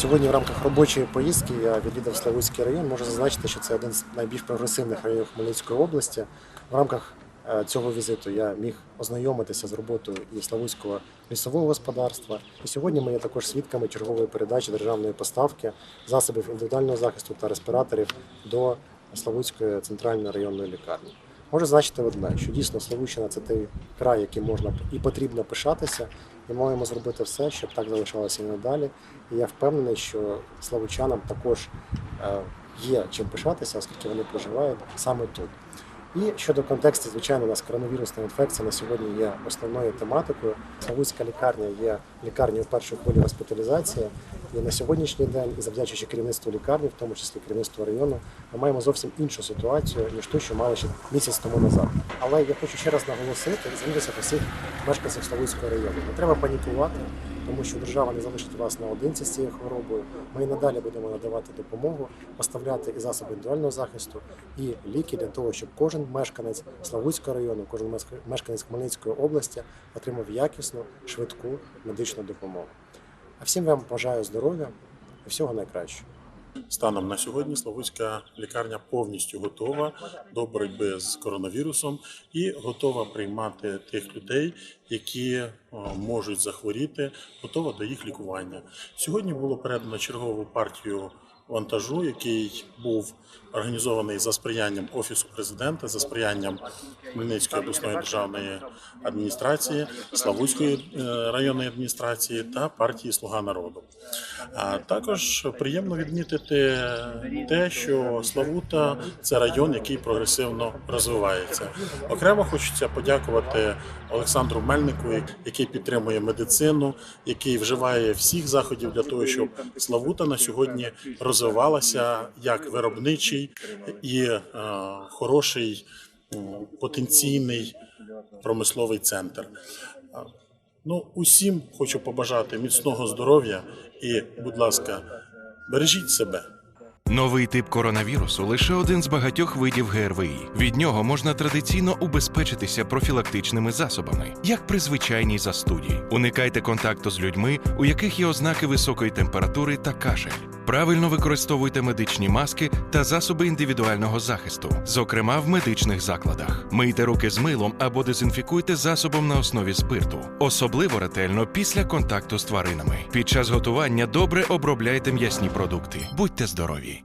Сьогодні в рамках робочої поїздки я відвідав Славутський район. Можу зазначити, що це один з найбільш прогресивних районів Хмельницької області. В рамках е, цього візиту я міг ознайомитися з роботою і Славутського лісового господарства. І сьогодні ми є також свідками чергової передачі державної поставки засобів індивідуального захисту та респіраторів до Славутської центральної районної лікарні. Можу зазначити одне, що дійсно Славутщина це той край, яким можна і потрібно пишатися, і маємо зробити все, щоб так залишалося і надалі. І я впевнений, що славучанам також е, є чим пишатися, оскільки вони проживають саме тут. І щодо контексту, звичайно, у нас коронавірусна інфекція на сьогодні є основною тематикою. Славутська лікарня є лікарнею першої хвилі госпіталізації. І на сьогоднішній день, і завдячуючи керівництву лікарні, в тому числі керівництву району, ми маємо зовсім іншу ситуацію, ніж ту, що мали ще місяць тому назад. Але я хочу ще раз наголосити звернутися до всіх мешканців Славутського району. Не треба панікувати, тому що держава не залишить вас наодинці з цією хворобою. Ми і надалі будемо надавати допомогу, поставляти і засоби індивідуального захисту, і ліки для того, щоб кожен мешканець Славутського району, кожен мешка- мешканець Хмельницької області отримав якісну, швидку медичну допомогу. А всім вам бажаю здоров'я і всього найкращого. Станом на сьогодні Славутська лікарня повністю готова до боротьби з коронавірусом і готова приймати тих людей, які можуть захворіти, готова до їх лікування. Сьогодні було передано чергову партію вантажу, який був організований за сприянням офісу президента, за сприянням Хмельницької обласної державної адміністрації, Славутської е, районної адміністрації та партії Слуга народу. А також приємно відмітити те, що Славута це район, який прогресивно розвивається. Окремо хочеться подякувати Олександру Мельнику, який підтримує медицину, який вживає всіх заходів для того, щоб Славута на сьогодні розвивалася як виробничий і е, хороший потенційний промисловий центр. Ну, усім хочу побажати міцного здоров'я і, будь ласка, бережіть себе. Новий тип коронавірусу лише один з багатьох видів ГРВІ. Від нього можна традиційно убезпечитися профілактичними засобами, як при звичайній застуді. Уникайте контакту з людьми, у яких є ознаки високої температури та кашель. Правильно використовуйте медичні маски та засоби індивідуального захисту, зокрема в медичних закладах. Мийте руки з милом або дезінфікуйте засобом на основі спирту, особливо ретельно після контакту з тваринами. Під час готування добре обробляйте м'ясні продукти. Будьте здорові!